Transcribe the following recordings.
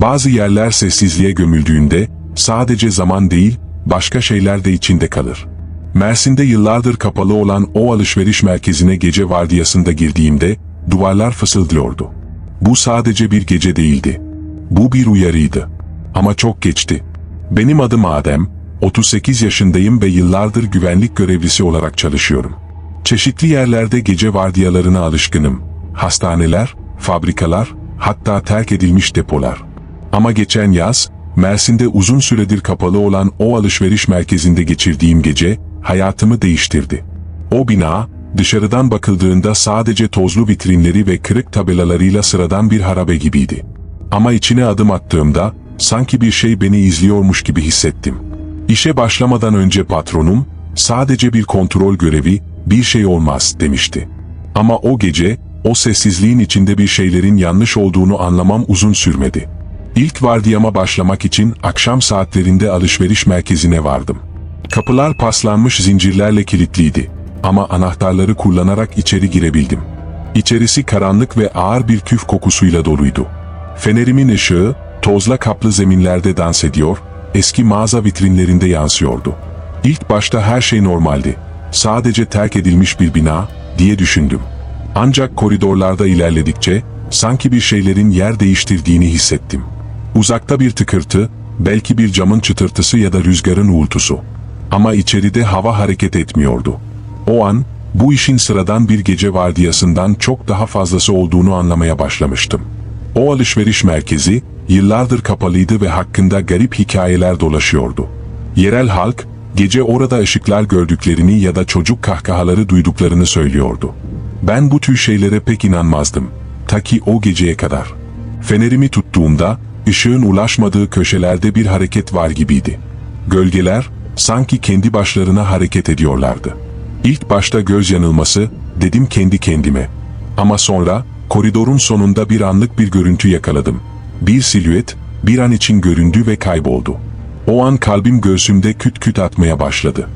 Bazı yerler sessizliğe gömüldüğünde sadece zaman değil, başka şeyler de içinde kalır. Mersin'de yıllardır kapalı olan o alışveriş merkezine gece vardiyasında girdiğimde duvarlar fısıldıyordu. Bu sadece bir gece değildi. Bu bir uyarıydı. Ama çok geçti. Benim adım Adem, 38 yaşındayım ve yıllardır güvenlik görevlisi olarak çalışıyorum. Çeşitli yerlerde gece vardiyalarına alışkınım. Hastaneler, fabrikalar, hatta terk edilmiş depolar. Ama geçen yaz, Mersin'de uzun süredir kapalı olan o alışveriş merkezinde geçirdiğim gece, hayatımı değiştirdi. O bina, dışarıdan bakıldığında sadece tozlu vitrinleri ve kırık tabelalarıyla sıradan bir harabe gibiydi. Ama içine adım attığımda, sanki bir şey beni izliyormuş gibi hissettim. İşe başlamadan önce patronum, sadece bir kontrol görevi, bir şey olmaz demişti. Ama o gece, o sessizliğin içinde bir şeylerin yanlış olduğunu anlamam uzun sürmedi. İlk vardiyama başlamak için akşam saatlerinde alışveriş merkezine vardım. Kapılar paslanmış zincirlerle kilitliydi ama anahtarları kullanarak içeri girebildim. İçerisi karanlık ve ağır bir küf kokusuyla doluydu. Fenerimin ışığı, tozla kaplı zeminlerde dans ediyor, eski mağaza vitrinlerinde yansıyordu. İlk başta her şey normaldi. Sadece terk edilmiş bir bina, diye düşündüm. Ancak koridorlarda ilerledikçe, sanki bir şeylerin yer değiştirdiğini hissettim. Uzakta bir tıkırtı, belki bir camın çıtırtısı ya da rüzgarın uğultusu. Ama içeride hava hareket etmiyordu. O an, bu işin sıradan bir gece vardiyasından çok daha fazlası olduğunu anlamaya başlamıştım. O alışveriş merkezi, yıllardır kapalıydı ve hakkında garip hikayeler dolaşıyordu. Yerel halk, gece orada ışıklar gördüklerini ya da çocuk kahkahaları duyduklarını söylüyordu. Ben bu tür şeylere pek inanmazdım. Ta ki o geceye kadar. Fenerimi tuttuğumda, ışığın ulaşmadığı köşelerde bir hareket var gibiydi. Gölgeler, sanki kendi başlarına hareket ediyorlardı. İlk başta göz yanılması, dedim kendi kendime. Ama sonra, koridorun sonunda bir anlık bir görüntü yakaladım. Bir silüet, bir an için göründü ve kayboldu. O an kalbim göğsümde küt küt atmaya başladı.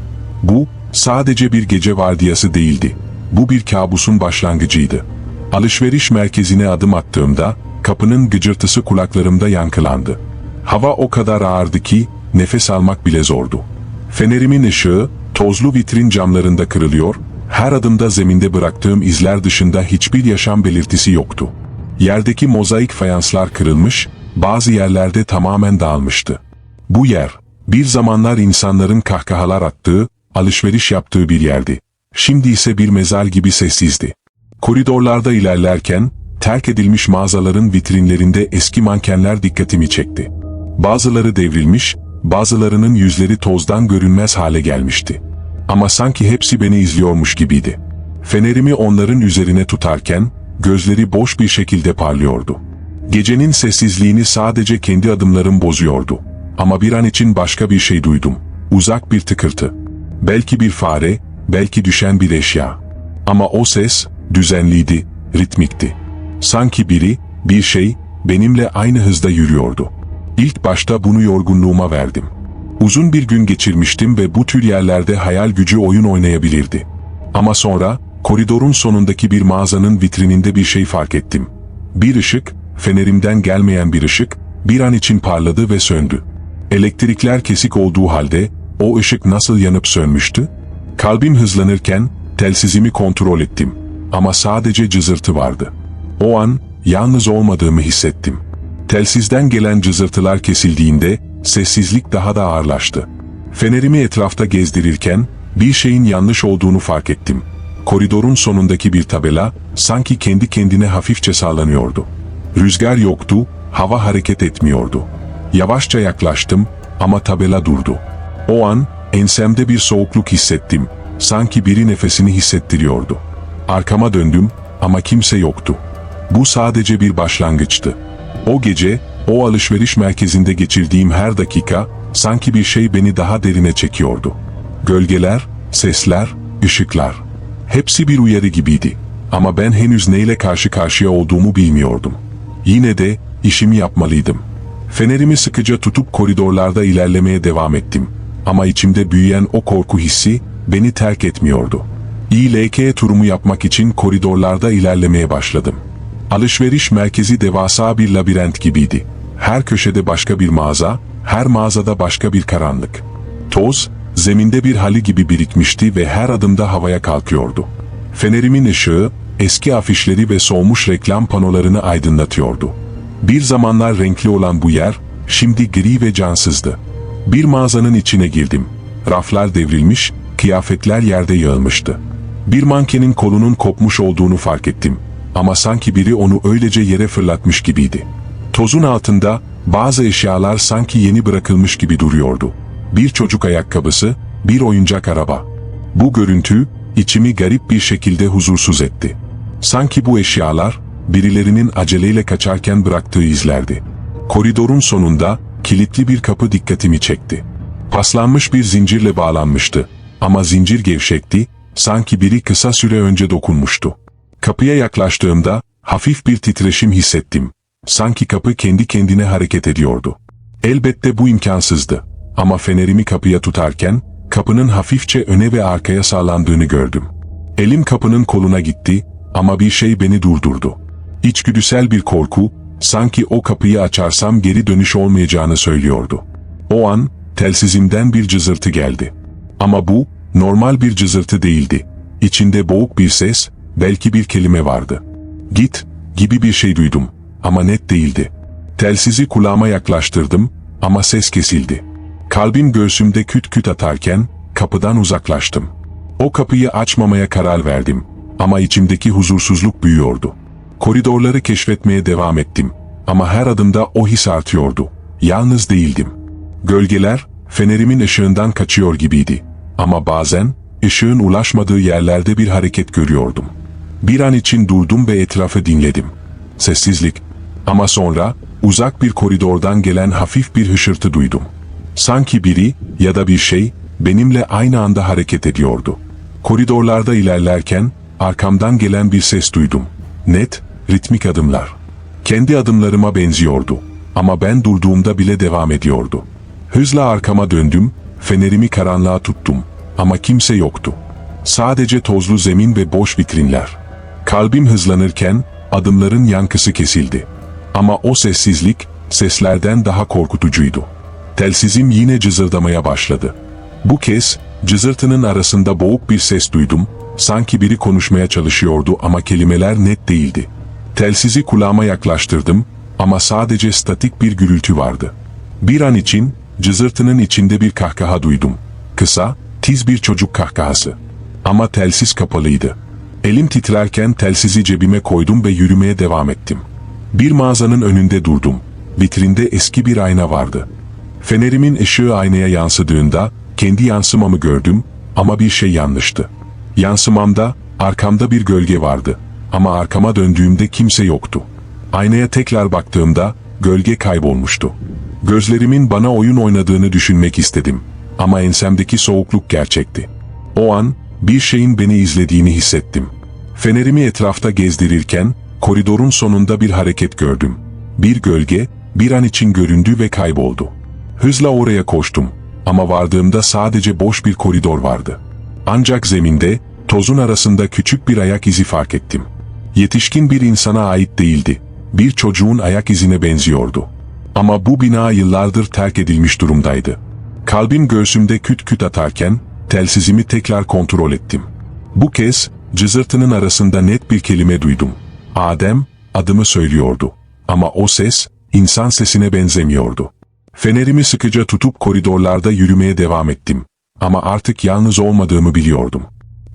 Bu, sadece bir gece vardiyası değildi. Bu bir kabusun başlangıcıydı. Alışveriş merkezine adım attığımda, kapının gıcırtısı kulaklarımda yankılandı. Hava o kadar ağırdı ki, nefes almak bile zordu. Fenerimin ışığı, tozlu vitrin camlarında kırılıyor, her adımda zeminde bıraktığım izler dışında hiçbir yaşam belirtisi yoktu. Yerdeki mozaik fayanslar kırılmış, bazı yerlerde tamamen dağılmıştı. Bu yer, bir zamanlar insanların kahkahalar attığı, alışveriş yaptığı bir yerdi. Şimdi ise bir mezar gibi sessizdi. Koridorlarda ilerlerken, terk edilmiş mağazaların vitrinlerinde eski mankenler dikkatimi çekti. Bazıları devrilmiş, bazılarının yüzleri tozdan görünmez hale gelmişti. Ama sanki hepsi beni izliyormuş gibiydi. Fenerimi onların üzerine tutarken, gözleri boş bir şekilde parlıyordu. Gecenin sessizliğini sadece kendi adımlarım bozuyordu. Ama bir an için başka bir şey duydum. Uzak bir tıkırtı. Belki bir fare, belki düşen bir eşya. Ama o ses, düzenliydi, ritmikti. Sanki biri, bir şey, benimle aynı hızda yürüyordu. İlk başta bunu yorgunluğuma verdim. Uzun bir gün geçirmiştim ve bu tür yerlerde hayal gücü oyun oynayabilirdi. Ama sonra, koridorun sonundaki bir mağazanın vitrininde bir şey fark ettim. Bir ışık, fenerimden gelmeyen bir ışık, bir an için parladı ve söndü. Elektrikler kesik olduğu halde, o ışık nasıl yanıp sönmüştü? Kalbim hızlanırken, telsizimi kontrol ettim. Ama sadece cızırtı vardı. O an, yalnız olmadığımı hissettim. Telsizden gelen cızırtılar kesildiğinde, sessizlik daha da ağırlaştı. Fenerimi etrafta gezdirirken, bir şeyin yanlış olduğunu fark ettim. Koridorun sonundaki bir tabela, sanki kendi kendine hafifçe sallanıyordu. Rüzgar yoktu, hava hareket etmiyordu. Yavaşça yaklaştım ama tabela durdu. O an, ensemde bir soğukluk hissettim. Sanki biri nefesini hissettiriyordu. Arkama döndüm ama kimse yoktu. Bu sadece bir başlangıçtı. O gece, o alışveriş merkezinde geçirdiğim her dakika, sanki bir şey beni daha derine çekiyordu. Gölgeler, sesler, ışıklar. Hepsi bir uyarı gibiydi. Ama ben henüz neyle karşı karşıya olduğumu bilmiyordum. Yine de işimi yapmalıydım. Fenerimi sıkıca tutup koridorlarda ilerlemeye devam ettim. Ama içimde büyüyen o korku hissi beni terk etmiyordu. İLK turumu yapmak için koridorlarda ilerlemeye başladım. Alışveriş merkezi devasa bir labirent gibiydi. Her köşede başka bir mağaza, her mağazada başka bir karanlık. Toz, zeminde bir hali gibi birikmişti ve her adımda havaya kalkıyordu. Fenerimin ışığı, eski afişleri ve solmuş reklam panolarını aydınlatıyordu. Bir zamanlar renkli olan bu yer, şimdi gri ve cansızdı. Bir mağazanın içine girdim. Raflar devrilmiş, kıyafetler yerde yığılmıştı. Bir mankenin kolunun kopmuş olduğunu fark ettim. Ama sanki biri onu öylece yere fırlatmış gibiydi. Tozun altında bazı eşyalar sanki yeni bırakılmış gibi duruyordu. Bir çocuk ayakkabısı, bir oyuncak araba. Bu görüntü içimi garip bir şekilde huzursuz etti. Sanki bu eşyalar birilerinin aceleyle kaçarken bıraktığı izlerdi. Koridorun sonunda kilitli bir kapı dikkatimi çekti. Paslanmış bir zincirle bağlanmıştı ama zincir gevşekti, sanki biri kısa süre önce dokunmuştu. Kapıya yaklaştığımda hafif bir titreşim hissettim. Sanki kapı kendi kendine hareket ediyordu. Elbette bu imkansızdı. Ama fenerimi kapıya tutarken kapının hafifçe öne ve arkaya sağlandığını gördüm. Elim kapının koluna gitti ama bir şey beni durdurdu. İçgüdüsel bir korku, sanki o kapıyı açarsam geri dönüş olmayacağını söylüyordu. O an telsizimden bir cızırtı geldi. Ama bu normal bir cızırtı değildi. İçinde boğuk bir ses, belki bir kelime vardı. Git gibi bir şey duydum ama net değildi. Telsizi kulağıma yaklaştırdım ama ses kesildi. Kalbim göğsümde küt küt atarken kapıdan uzaklaştım. O kapıyı açmamaya karar verdim ama içimdeki huzursuzluk büyüyordu. Koridorları keşfetmeye devam ettim ama her adımda o his artıyordu. Yalnız değildim. Gölgeler fenerimin ışığından kaçıyor gibiydi ama bazen ışığın ulaşmadığı yerlerde bir hareket görüyordum. Bir an için durdum ve etrafı dinledim. Sessizlik ama sonra uzak bir koridordan gelen hafif bir hışırtı duydum. Sanki biri ya da bir şey benimle aynı anda hareket ediyordu. Koridorlarda ilerlerken arkamdan gelen bir ses duydum. Net, ritmik adımlar. Kendi adımlarıma benziyordu ama ben durduğumda bile devam ediyordu. Hızla arkama döndüm, fenerimi karanlığa tuttum ama kimse yoktu. Sadece tozlu zemin ve boş vitrinler. Kalbim hızlanırken adımların yankısı kesildi. Ama o sessizlik seslerden daha korkutucuydu. Telsizim yine cızırdamaya başladı. Bu kez cızırtının arasında boğuk bir ses duydum, sanki biri konuşmaya çalışıyordu ama kelimeler net değildi. Telsizi kulağıma yaklaştırdım ama sadece statik bir gürültü vardı. Bir an için cızırtının içinde bir kahkaha duydum. Kısa, tiz bir çocuk kahkahası. Ama telsiz kapalıydı. Elim titrerken telsizi cebime koydum ve yürümeye devam ettim. Bir mağazanın önünde durdum. Vitrinde eski bir ayna vardı. Fenerimin ışığı aynaya yansıdığında kendi yansımamı gördüm ama bir şey yanlıştı. Yansımamda arkamda bir gölge vardı ama arkama döndüğümde kimse yoktu. Aynaya tekrar baktığımda gölge kaybolmuştu. Gözlerimin bana oyun oynadığını düşünmek istedim ama ensemdeki soğukluk gerçekti. O an bir şeyin beni izlediğini hissettim. Fenerimi etrafta gezdirirken koridorun sonunda bir hareket gördüm. Bir gölge bir an için göründü ve kayboldu. Hızla oraya koştum ama vardığımda sadece boş bir koridor vardı. Ancak zeminde tozun arasında küçük bir ayak izi fark ettim. Yetişkin bir insana ait değildi. Bir çocuğun ayak izine benziyordu. Ama bu bina yıllardır terk edilmiş durumdaydı. Kalbim göğsümde küt küt atarken telsizimi tekrar kontrol ettim. Bu kez cızırtının arasında net bir kelime duydum. Adem adımı söylüyordu. Ama o ses insan sesine benzemiyordu. Fenerimi sıkıca tutup koridorlarda yürümeye devam ettim. Ama artık yalnız olmadığımı biliyordum.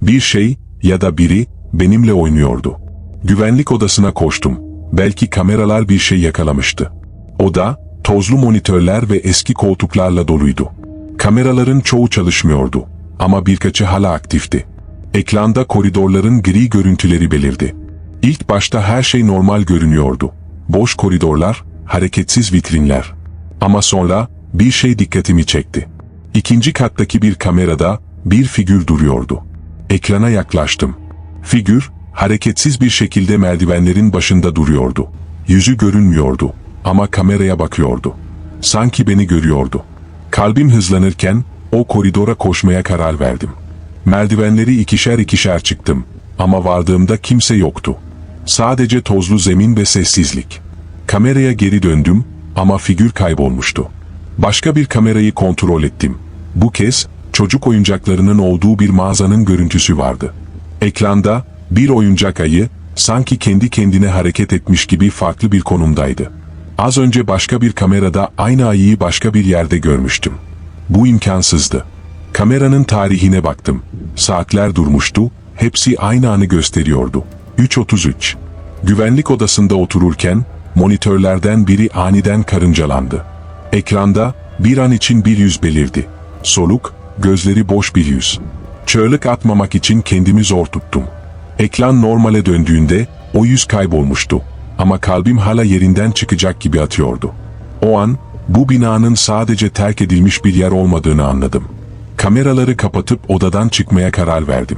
Bir şey ya da biri benimle oynuyordu. Güvenlik odasına koştum. Belki kameralar bir şey yakalamıştı. Oda, tozlu monitörler ve eski koltuklarla doluydu. Kameraların çoğu çalışmıyordu ama birkaçı hala aktifti. Ekranda koridorların gri görüntüleri belirdi. İlk başta her şey normal görünüyordu. Boş koridorlar, hareketsiz vitrinler. Ama sonra bir şey dikkatimi çekti. İkinci kattaki bir kamerada bir figür duruyordu. Ekrana yaklaştım. Figür, hareketsiz bir şekilde merdivenlerin başında duruyordu. Yüzü görünmüyordu ama kameraya bakıyordu. Sanki beni görüyordu. Kalbim hızlanırken o koridora koşmaya karar verdim. Merdivenleri ikişer ikişer çıktım ama vardığımda kimse yoktu. Sadece tozlu zemin ve sessizlik. Kameraya geri döndüm ama figür kaybolmuştu. Başka bir kamerayı kontrol ettim. Bu kez çocuk oyuncaklarının olduğu bir mağazanın görüntüsü vardı. Ekranda bir oyuncak ayı sanki kendi kendine hareket etmiş gibi farklı bir konumdaydı. Az önce başka bir kamerada aynı ayıyı başka bir yerde görmüştüm. Bu imkansızdı. Kameranın tarihine baktım. Saatler durmuştu, hepsi aynı anı gösteriyordu. 3.33. Güvenlik odasında otururken monitörlerden biri aniden karıncalandı. Ekranda bir an için bir yüz belirdi. Soluk, gözleri boş bir yüz. Çığlık atmamak için kendimi zor tuttum. Ekran normale döndüğünde o yüz kaybolmuştu. Ama kalbim hala yerinden çıkacak gibi atıyordu. O an bu binanın sadece terk edilmiş bir yer olmadığını anladım. Kameraları kapatıp odadan çıkmaya karar verdim.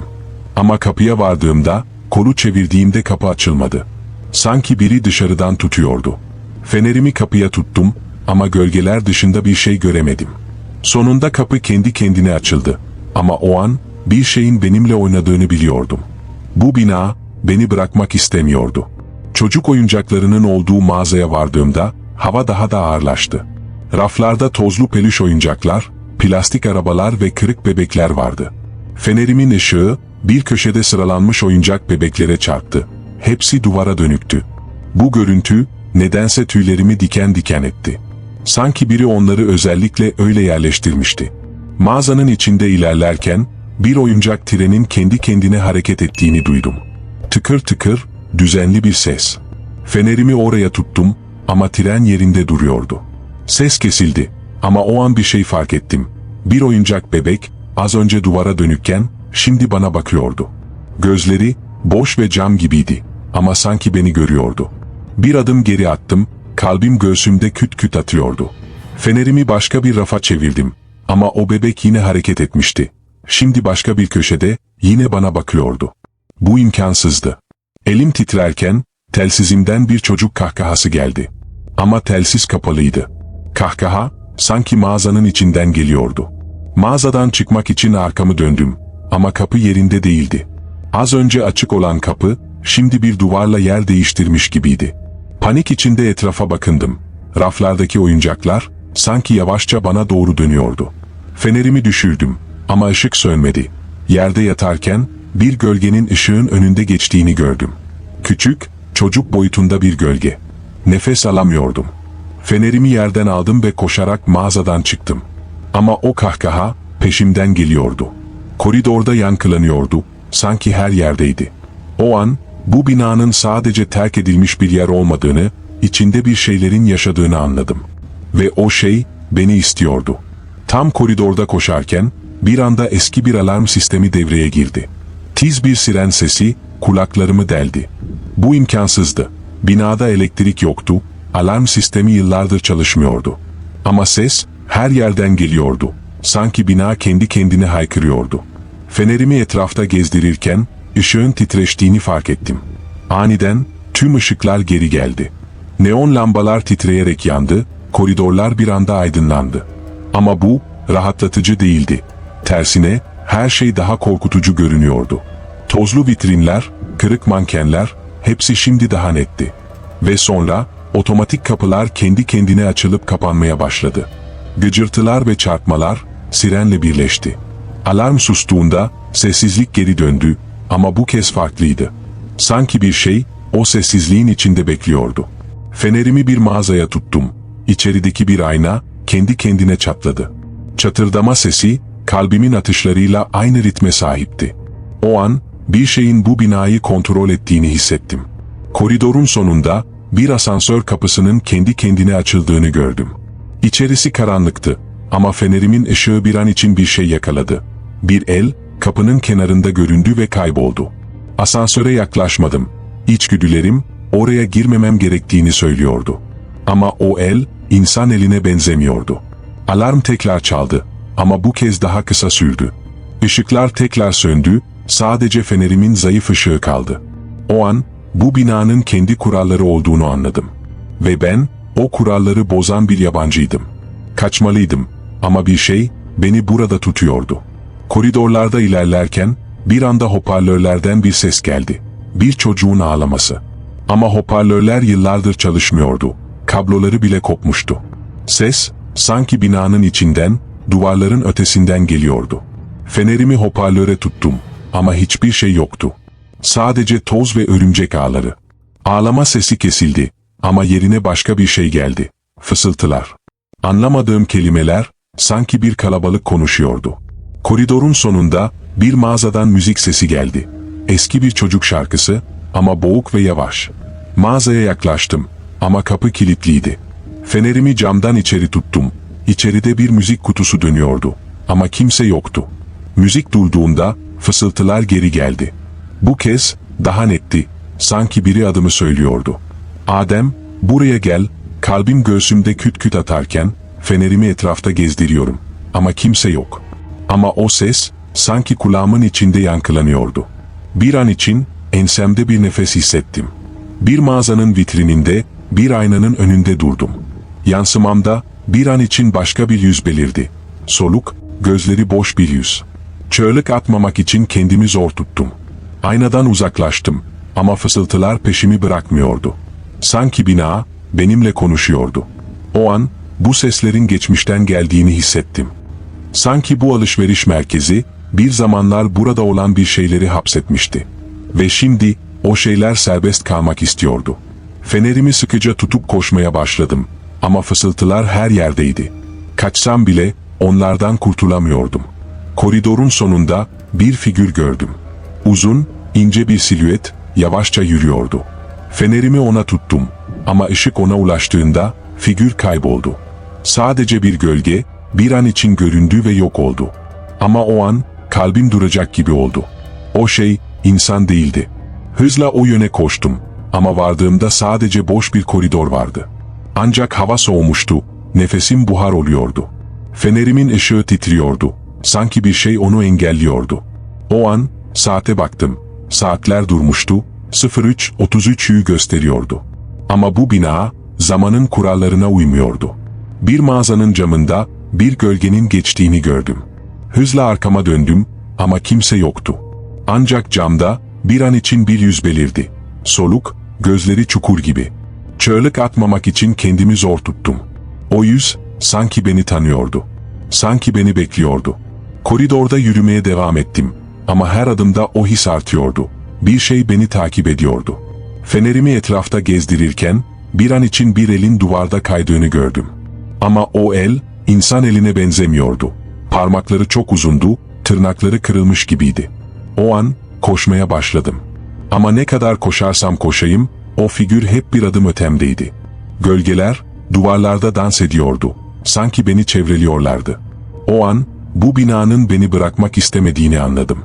Ama kapıya vardığımda, kolu çevirdiğimde kapı açılmadı. Sanki biri dışarıdan tutuyordu. Fenerimi kapıya tuttum ama gölgeler dışında bir şey göremedim. Sonunda kapı kendi kendine açıldı. Ama o an bir şeyin benimle oynadığını biliyordum. Bu bina beni bırakmak istemiyordu. Çocuk oyuncaklarının olduğu mağazaya vardığımda hava daha da ağırlaştı. Raflarda tozlu peluş oyuncaklar, plastik arabalar ve kırık bebekler vardı. Fenerimin ışığı bir köşede sıralanmış oyuncak bebeklere çarptı. Hepsi duvara dönüktü. Bu görüntü nedense tüylerimi diken diken etti. Sanki biri onları özellikle öyle yerleştirmişti. Mağazanın içinde ilerlerken bir oyuncak trenin kendi kendine hareket ettiğini duydum. Tıkır tıkır, düzenli bir ses. Fenerimi oraya tuttum ama tren yerinde duruyordu. Ses kesildi ama o an bir şey fark ettim. Bir oyuncak bebek az önce duvara dönükken şimdi bana bakıyordu. Gözleri boş ve cam gibiydi ama sanki beni görüyordu. Bir adım geri attım, kalbim göğsümde küt küt atıyordu. Fenerimi başka bir rafa çevirdim ama o bebek yine hareket etmişti. Şimdi başka bir köşede yine bana bakıyordu. Bu imkansızdı. Elim titrerken telsizimden bir çocuk kahkahası geldi. Ama telsiz kapalıydı. Kahkaha sanki mağazanın içinden geliyordu. Mağazadan çıkmak için arkamı döndüm ama kapı yerinde değildi. Az önce açık olan kapı şimdi bir duvarla yer değiştirmiş gibiydi. Panik içinde etrafa bakındım. Raflardaki oyuncaklar sanki yavaşça bana doğru dönüyordu. Fenerimi düşürdüm ama ışık sönmedi. Yerde yatarken bir gölgenin ışığın önünde geçtiğini gördüm. Küçük, çocuk boyutunda bir gölge. Nefes alamıyordum. Fenerimi yerden aldım ve koşarak mağazadan çıktım. Ama o kahkaha peşimden geliyordu. Koridorda yankılanıyordu, sanki her yerdeydi. O an bu binanın sadece terk edilmiş bir yer olmadığını, içinde bir şeylerin yaşadığını anladım. Ve o şey beni istiyordu. Tam koridorda koşarken bir anda eski bir alarm sistemi devreye girdi. Tiz bir siren sesi kulaklarımı deldi. Bu imkansızdı. Binada elektrik yoktu, alarm sistemi yıllardır çalışmıyordu. Ama ses her yerden geliyordu. Sanki bina kendi kendine haykırıyordu. Fenerimi etrafta gezdirirken ışığın titreştiğini fark ettim. Aniden tüm ışıklar geri geldi. Neon lambalar titreyerek yandı, koridorlar bir anda aydınlandı. Ama bu rahatlatıcı değildi. Tersine her şey daha korkutucu görünüyordu. Tozlu vitrinler, kırık mankenler, hepsi şimdi daha netti. Ve sonra otomatik kapılar kendi kendine açılıp kapanmaya başladı. Gıcırtılar ve çarpmalar sirenle birleşti. Alarm sustuğunda sessizlik geri döndü ama bu kez farklıydı. Sanki bir şey o sessizliğin içinde bekliyordu. Fenerimi bir mağazaya tuttum. İçerideki bir ayna kendi kendine çatladı. Çatırdama sesi kalbimin atışlarıyla aynı ritme sahipti. O an bir şeyin bu binayı kontrol ettiğini hissettim. Koridorun sonunda bir asansör kapısının kendi kendine açıldığını gördüm. İçerisi karanlıktı ama fenerimin ışığı bir an için bir şey yakaladı. Bir el kapının kenarında göründü ve kayboldu. Asansöre yaklaşmadım. İçgüdülerim oraya girmemem gerektiğini söylüyordu. Ama o el insan eline benzemiyordu. Alarm tekrar çaldı ama bu kez daha kısa sürdü. Işıklar tekrar söndü, sadece fenerimin zayıf ışığı kaldı. O an bu binanın kendi kuralları olduğunu anladım. Ve ben o kuralları bozan bir yabancıydım. Kaçmalıydım ama bir şey beni burada tutuyordu. Koridorlarda ilerlerken bir anda hoparlörlerden bir ses geldi. Bir çocuğun ağlaması. Ama hoparlörler yıllardır çalışmıyordu. kabloları bile kopmuştu. Ses, sanki binanın içinden, duvarların ötesinden geliyordu. Fenerimi hoparlöre tuttum ama hiçbir şey yoktu. Sadece toz ve örümcek ağları. Ağlama sesi kesildi ama yerine başka bir şey geldi. Fısıltılar. Anlamadığım kelimeler sanki bir kalabalık konuşuyordu. Koridorun sonunda bir mağazadan müzik sesi geldi. Eski bir çocuk şarkısı ama boğuk ve yavaş. Mağazaya yaklaştım ama kapı kilitliydi. Fenerimi camdan içeri tuttum. İçeride bir müzik kutusu dönüyordu ama kimse yoktu. Müzik durduğunda fısıltılar geri geldi. Bu kez daha netti. Sanki biri adımı söylüyordu. Adem, buraya gel. Kalbim göğsümde küt küt atarken fenerimi etrafta gezdiriyorum. Ama kimse yok. Ama o ses sanki kulağımın içinde yankılanıyordu. Bir an için ensemde bir nefes hissettim. Bir mağazanın vitrininde, bir aynanın önünde durdum. Yansımamda bir an için başka bir yüz belirdi. Soluk, gözleri boş bir yüz. Çığlık atmamak için kendimi zor tuttum. Aynadan uzaklaştım ama fısıltılar peşimi bırakmıyordu. Sanki bina benimle konuşuyordu. O an bu seslerin geçmişten geldiğini hissettim. Sanki bu alışveriş merkezi bir zamanlar burada olan bir şeyleri hapsetmişti. Ve şimdi o şeyler serbest kalmak istiyordu. Fenerimi sıkıca tutup koşmaya başladım ama fısıltılar her yerdeydi. Kaçsam bile onlardan kurtulamıyordum. Koridorun sonunda bir figür gördüm. Uzun, ince bir silüet yavaşça yürüyordu. Fenerimi ona tuttum ama ışık ona ulaştığında figür kayboldu. Sadece bir gölge bir an için göründü ve yok oldu. Ama o an kalbim duracak gibi oldu. O şey insan değildi. Hızla o yöne koştum ama vardığımda sadece boş bir koridor vardı. Ancak hava soğumuştu, nefesim buhar oluyordu. Fenerimin ışığı titriyordu. Sanki bir şey onu engelliyordu. O an saate baktım. Saatler durmuştu, 03.33'ü gösteriyordu. Ama bu bina zamanın kurallarına uymuyordu. Bir mağazanın camında bir gölgenin geçtiğini gördüm. Hızla arkama döndüm ama kimse yoktu. Ancak camda bir an için bir yüz belirdi. Soluk, gözleri çukur gibi. Çığlık atmamak için kendimi zor tuttum. O yüz sanki beni tanıyordu. Sanki beni bekliyordu. Koridorda yürümeye devam ettim ama her adımda o his artıyordu. Bir şey beni takip ediyordu. Fenerimi etrafta gezdirirken bir an için bir elin duvarda kaydığını gördüm. Ama o el insan eline benzemiyordu. Parmakları çok uzundu, tırnakları kırılmış gibiydi. O an koşmaya başladım. Ama ne kadar koşarsam koşayım, o figür hep bir adım ötemdeydi. Gölgeler duvarlarda dans ediyordu. Sanki beni çevreliyorlardı. O an bu binanın beni bırakmak istemediğini anladım.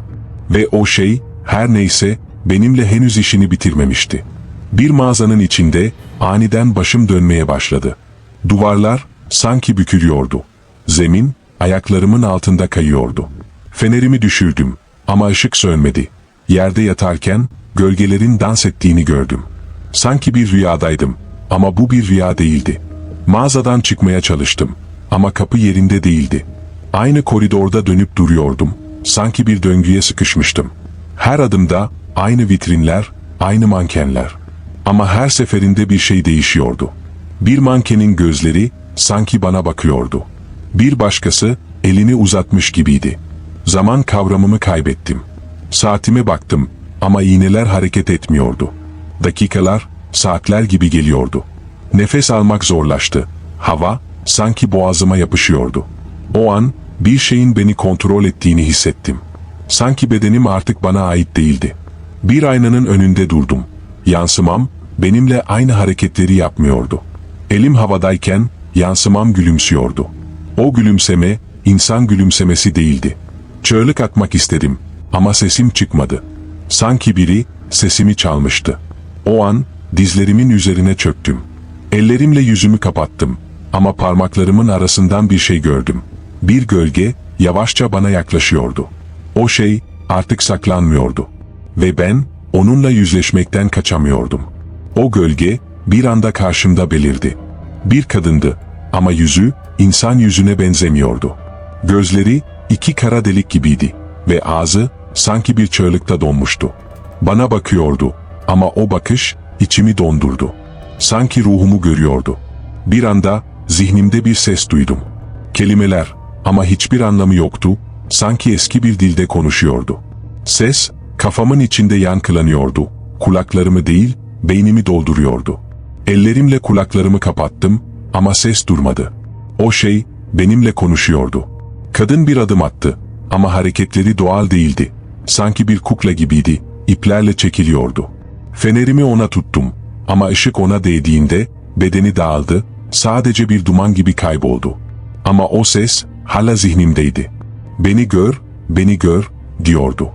Ve o şey her neyse benimle henüz işini bitirmemişti. Bir mağazanın içinde aniden başım dönmeye başladı. Duvarlar sanki bükülüyordu. Zemin ayaklarımın altında kayıyordu. Fenerimi düşürdüm ama ışık sönmedi. Yerde yatarken gölgelerin dans ettiğini gördüm. Sanki bir rüyadaydım ama bu bir rüya değildi. Mağazadan çıkmaya çalıştım ama kapı yerinde değildi. Aynı koridorda dönüp duruyordum. Sanki bir döngüye sıkışmıştım. Her adımda aynı vitrinler, aynı mankenler. Ama her seferinde bir şey değişiyordu. Bir mankenin gözleri sanki bana bakıyordu. Bir başkası elini uzatmış gibiydi. Zaman kavramımı kaybettim. Saatime baktım ama iğneler hareket etmiyordu. Dakikalar, saatler gibi geliyordu. Nefes almak zorlaştı. Hava sanki boğazıma yapışıyordu. O an bir şeyin beni kontrol ettiğini hissettim. Sanki bedenim artık bana ait değildi. Bir aynanın önünde durdum. Yansımam benimle aynı hareketleri yapmıyordu. Elim havadayken yansımam gülümsüyordu. O gülümseme insan gülümsemesi değildi. Çığlık atmak istedim ama sesim çıkmadı. Sanki biri sesimi çalmıştı. O an dizlerimin üzerine çöktüm. Ellerimle yüzümü kapattım ama parmaklarımın arasından bir şey gördüm. Bir gölge yavaşça bana yaklaşıyordu. O şey artık saklanmıyordu. Ve ben onunla yüzleşmekten kaçamıyordum. O gölge bir anda karşımda belirdi. Bir kadındı ama yüzü insan yüzüne benzemiyordu. Gözleri iki kara delik gibiydi ve ağzı sanki bir çığlıkta donmuştu. Bana bakıyordu ama o bakış içimi dondurdu. Sanki ruhumu görüyordu. Bir anda zihnimde bir ses duydum. Kelimeler ama hiçbir anlamı yoktu, sanki eski bir dilde konuşuyordu. Ses kafamın içinde yankılanıyordu. Kulaklarımı değil, beynimi dolduruyordu. Ellerimle kulaklarımı kapattım ama ses durmadı. O şey benimle konuşuyordu. Kadın bir adım attı ama hareketleri doğal değildi. Sanki bir kukla gibiydi, iplerle çekiliyordu. Fenerimi ona tuttum ama ışık ona değdiğinde bedeni dağıldı, sadece bir duman gibi kayboldu. Ama o ses hala zihnimdeydi. Beni gör, beni gör diyordu.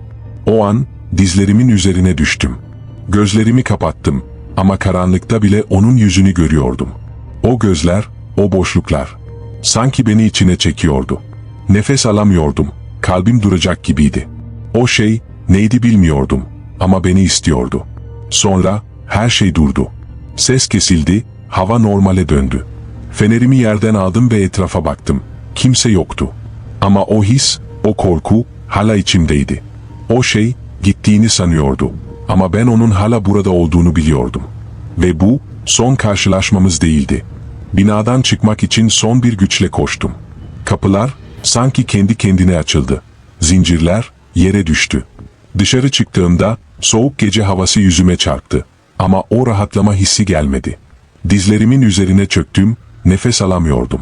O an dizlerimin üzerine düştüm. Gözlerimi kapattım ama karanlıkta bile onun yüzünü görüyordum. O gözler, o boşluklar. Sanki beni içine çekiyordu. Nefes alamıyordum, kalbim duracak gibiydi. O şey neydi bilmiyordum ama beni istiyordu. Sonra her şey durdu. Ses kesildi, hava normale döndü. Fenerimi yerden aldım ve etrafa baktım. Kimse yoktu. Ama o his, o korku hala içimdeydi. O şey gittiğini sanıyordu. Ama ben onun hala burada olduğunu biliyordum. Ve bu son karşılaşmamız değildi. Binadan çıkmak için son bir güçle koştum. Kapılar sanki kendi kendine açıldı. Zincirler yere düştü. Dışarı çıktığımda soğuk gece havası yüzüme çarptı. Ama o rahatlama hissi gelmedi. Dizlerimin üzerine çöktüm, nefes alamıyordum.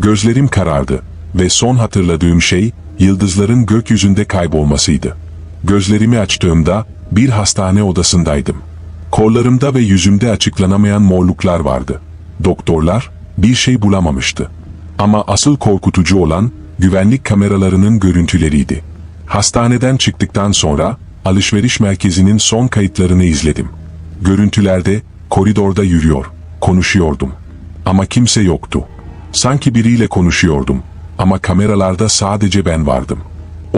Gözlerim karardı ve son hatırladığım şey yıldızların gökyüzünde kaybolmasıydı. Gözlerimi açtığımda bir hastane odasındaydım. Kollarımda ve yüzümde açıklanamayan morluklar vardı. Doktorlar bir şey bulamamıştı. Ama asıl korkutucu olan güvenlik kameralarının görüntüleriydi. Hastaneden çıktıktan sonra alışveriş merkezinin son kayıtlarını izledim. Görüntülerde koridorda yürüyor, konuşuyordum. Ama kimse yoktu. Sanki biriyle konuşuyordum ama kameralarda sadece ben vardım.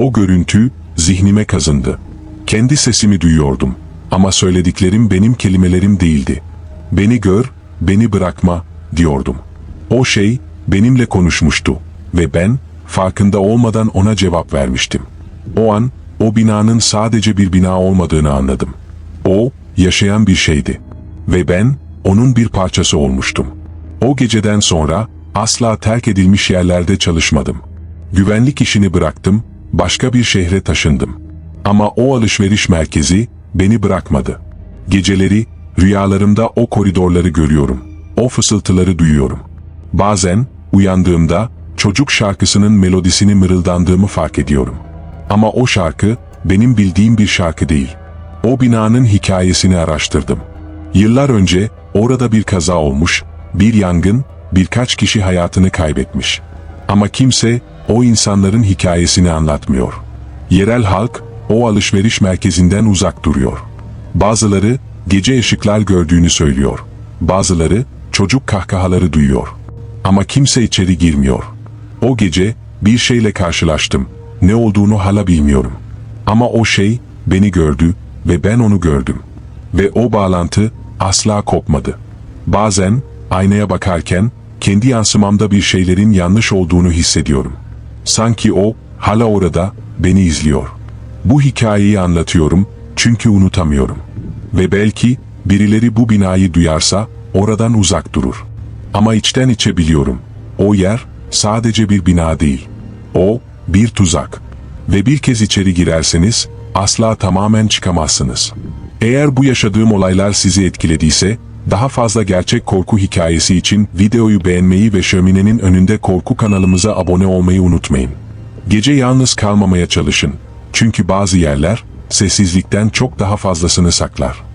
O görüntü zihnime kazındı. Kendi sesimi duyuyordum ama söylediklerim benim kelimelerim değildi. Beni gör, beni bırakma diyordum. O şey benimle konuşmuştu ve ben farkında olmadan ona cevap vermiştim. O an o binanın sadece bir bina olmadığını anladım. O yaşayan bir şeydi ve ben onun bir parçası olmuştum. O geceden sonra asla terk edilmiş yerlerde çalışmadım. Güvenlik işini bıraktım, başka bir şehre taşındım. Ama o alışveriş merkezi beni bırakmadı. Geceleri rüyalarımda o koridorları görüyorum. O fısıltıları duyuyorum. Bazen uyandığımda çocuk şarkısının melodisini mırıldandığımı fark ediyorum. Ama o şarkı benim bildiğim bir şarkı değil. O binanın hikayesini araştırdım. Yıllar önce orada bir kaza olmuş, bir yangın, birkaç kişi hayatını kaybetmiş. Ama kimse o insanların hikayesini anlatmıyor. Yerel halk o alışveriş merkezinden uzak duruyor. Bazıları gece ışıklar gördüğünü söylüyor. Bazıları çocuk kahkahaları duyuyor. Ama kimse içeri girmiyor. O gece bir şeyle karşılaştım. Ne olduğunu hala bilmiyorum. Ama o şey beni gördü ve ben onu gördüm. Ve o bağlantı asla kopmadı. Bazen aynaya bakarken kendi yansımamda bir şeylerin yanlış olduğunu hissediyorum. Sanki o hala orada beni izliyor. Bu hikayeyi anlatıyorum çünkü unutamıyorum. Ve belki birileri bu binayı duyarsa oradan uzak durur. Ama içten içe biliyorum. O yer sadece bir bina değil. O bir tuzak. Ve bir kez içeri girerseniz asla tamamen çıkamazsınız. Eğer bu yaşadığım olaylar sizi etkilediyse, daha fazla gerçek korku hikayesi için videoyu beğenmeyi ve şöminenin önünde korku kanalımıza abone olmayı unutmayın. Gece yalnız kalmamaya çalışın. Çünkü bazı yerler sessizlikten çok daha fazlasını saklar.